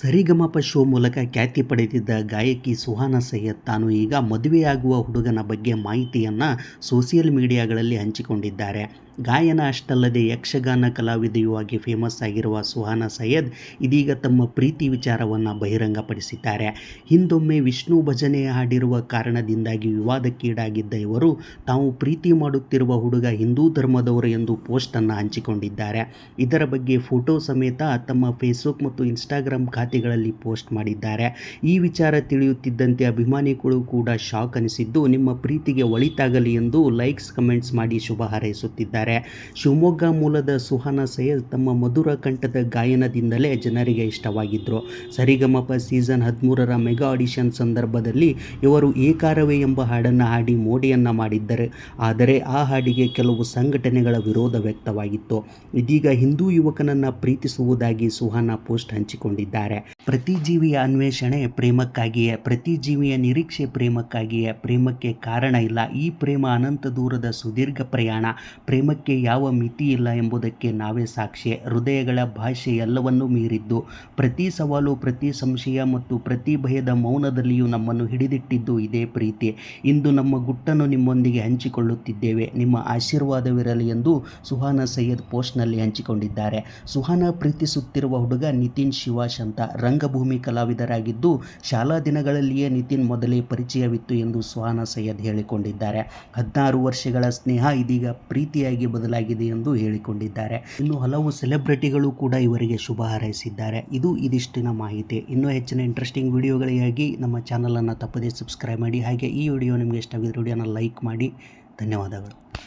ಸರಿಗಮಪ show ಮೂಲಕ ಖ್ಯಾತಿ ಪಡೆದಿದ್ದ ಗಾಯಕಿ ಸುಹಾನಾ ಸೈಯದ್ ತಾನು ಈಗ ಮದುವೆಯಾಗುವ ಹುಡುಗನ ಬಗ್ಗೆ ಮಾಹಿತಿಯನ್ನು ಸೋಷಿಯಲ್ ಮೀಡಿಯಾಗಳಲ್ಲಿ ಹಂಚಿಕೊಂಡಿದ್ದಾರೆ. ಗಾಯನ ಅಷ್ಟಲ್ಲದೆ ಯಕ್ಷಗಾನ ಕಲಾವಿದೆಯೂ ಆಗಿ ಫೇಮಸ್ ಆಗಿರುವ ಸುಹಾನಾ ಸೈಯದ್ ಇದೀಗ ತಮ್ಮ ಪ್ರೀತಿ ವಿಚಾರವನ್ನು ಬಹಿರಂಗಪಡಿಸಿದ್ದಾರೆ. ಹಿಂದೊಮ್ಮೆ ವಿಷ್ಣು ಭಜನೆ ಹಾಡಿರುವ ಕಾರಣದಿಂದಾಗಿ ವಿವಾದಕ್ಕೀಡಾಗಿದ್ದ ಇವರು ತಾವು ಪ್ರೀತಿ ಮಾಡುತ್ತಿರುವ ಹುಡುಗ ಹಿಂದೂ ಧರ್ಮದವರು ಎಂದು ಪೋಸ್ಟನ್ನು ಹಂಚಿಕೊಂಡಿದ್ದಾರೆ. ಇದರ ಬಗ್ಗೆ ಫೋಟೋ ಸಮೇತ ತಮ್ಮ ಫೇಸ್ಬುಕ್ ಮತ್ತು ಇನ್ಸ್ಟಾಗ್ರಾಮ್ ಖಾತೆಗಳಲ್ಲಿ ಪೋಸ್ಟ್ ಮಾಡಿದ್ದಾರೆ. ಈ ವಿಚಾರ ತಿಳಿಯುತ್ತಿದ್ದಂತೆ ಅಭಿಮಾನಿಗಳು ಕೂಡ ಶಾಕ್ ಅನಿಸಿದ್ದು, ನಿಮ್ಮ ಪ್ರೀತಿಗೆ ಒಳಿತಾಗಲಿ ಎಂದು ಲೈಕ್ಸ್, ಕಮೆಂಟ್ಸ್ ಮಾಡಿ ಶುಭ ಹಾರೈಸುತ್ತಿದ್ದಾರೆ. ಶಿವಮೊಗ್ಗ ಮೂಲದ ಸುಹಾನ ಸೈಯದ್ ತಮ್ಮ ಮಧುರ ಕಂಠದ ಗಾಯನದಿಂದಲೇ ಜನರಿಗೆ ಇಷ್ಟವಾಗಿದ್ದರು ಸರಿಗಮಪ ಸೀಸನ್ ಹದಿಮೂರರ ಮೆಗಾ ಆಡಿಷನ್ ಸಂದರ್ಭದಲ್ಲಿ ಇವರು ಏಕಾರವೇ ಎಂಬ ಹಾಡನ್ನು ಹಾಡಿ ಮೋಡಿಯನ್ನು ಮಾಡಿದ್ದರು. ಆದರೆ ಆ ಹಾಡಿಗೆ ಕೆಲವು ಸಂಘಟನೆಗಳ ವಿರೋಧ ವ್ಯಕ್ತವಾಗಿತ್ತು. ಇದೀಗ ಹಿಂದೂ ಯುವಕನನ್ನು ಪ್ರೀತಿಸುವುದಾಗಿ ಸುಹಾನ ಪೋಸ್ಟ್ ಹಂಚಿಕೊಂಡಿದ್ದಾರೆ. yeah ಪ್ರತಿ ಜೀವಿಯ ಅನ್ವೇಷಣೆ ಪ್ರೇಮಕ್ಕಾಗಿಯೇ ಪ್ರತಿ ಜೀವಿಯ ನಿರೀಕ್ಷೆ ಪ್ರೇಮಕ್ಕಾಗಿಯೇ, ಪ್ರೇಮಕ್ಕೆ ಕಾರಣ ಇಲ್ಲ. ಈ ಪ್ರೇಮ ಅನಂತ ದೂರದ ಸುದೀರ್ಘ ಪ್ರಯಾಣ, ಪ್ರೇಮಕ್ಕೆ ಯಾವ ಮಿತಿ ಇಲ್ಲ ಎಂಬುದಕ್ಕೆ ನಾವೇ ಸಾಕ್ಷಿ. ಹೃದಯಗಳ ಭಾಷೆ ಎಲ್ಲವನ್ನೂ ಮೀರಿದ್ದು, ಪ್ರತಿ ಸವಾಲು, ಪ್ರತಿ ಸಂಶಯ ಮತ್ತು ಪ್ರತಿ ಭಯದ ಮೌನದಲ್ಲಿಯೂ ನಮ್ಮನ್ನು ಹಿಡಿದಿಟ್ಟಿದ್ದು ಇದೇ ಪ್ರೀತಿ. ಇಂದು ನಮ್ಮ ಗುಟ್ಟನ್ನು ನಿಮ್ಮೊಂದಿಗೆ ಹಂಚಿಕೊಳ್ಳುತ್ತಿದ್ದೇವೆ. ನಿಮ್ಮ ಆಶೀರ್ವಾದವಿರಲಿ ಎಂದು ಸುಹಾನ ಸೈಯದ್ ಪೋಸ್ಟ್ನಲ್ಲಿ ಹಂಚಿಕೊಂಡಿದ್ದಾರೆ. ಸುಹಾನ ಪ್ರೀತಿಸುತ್ತಿರುವ ಹುಡುಗ ನಿತಿನ್ ಶಿವಾಶ್ ಅಂತ ರಂಗಭೂಮಿ ಕಲಾವಿದರಾಗಿದ್ದು ಶಾಲಾ ದಿನಗಳಲ್ಲಿಯೇ ನಿತಿನ್ ಮೊದಲೇ ಪರಿಚಯವಿತ್ತು ಎಂದು ಸುಹಾನ ಸೈಯದ್ ಹೇಳಿಕೊಂಡಿದ್ದಾರೆ. ಹದಿನಾರು ವರ್ಷಗಳ ಸ್ನೇಹ ಇದೀಗ ಪ್ರೀತಿಯಾಗಿ ಬದಲಾಗಿದೆ ಎಂದು ಹೇಳಿಕೊಂಡಿದ್ದಾರೆ. ಇನ್ನು ಹಲವು ಸೆಲೆಬ್ರಿಟಿಗಳು ಕೂಡ ಇವರಿಗೆ ಶುಭ ಹಾರೈಸಿದ್ದಾರೆ. ಇದು ಇದಿಷ್ಟಿನ ಮಾಹಿತಿ. ಇನ್ನೂ ಹೆಚ್ಚಿನ ಇಂಟ್ರೆಸ್ಟಿಂಗ್ ವಿಡಿಯೋಗಳಿಗಾಗಿ ನಮ್ಮ ಚಾನಲನ್ನು ತಪ್ಪದೇ ಸಬ್ಸ್ಕ್ರೈಬ್ ಮಾಡಿ. ಹಾಗೆ ಈ ವಿಡಿಯೋ ನಿಮಗೆ ಇಷ್ಟವಾಗಿದ್ದರೆ ವಿಡಿಯೋನ ಲೈಕ್ ಮಾಡಿ. ಧನ್ಯವಾದಗಳು.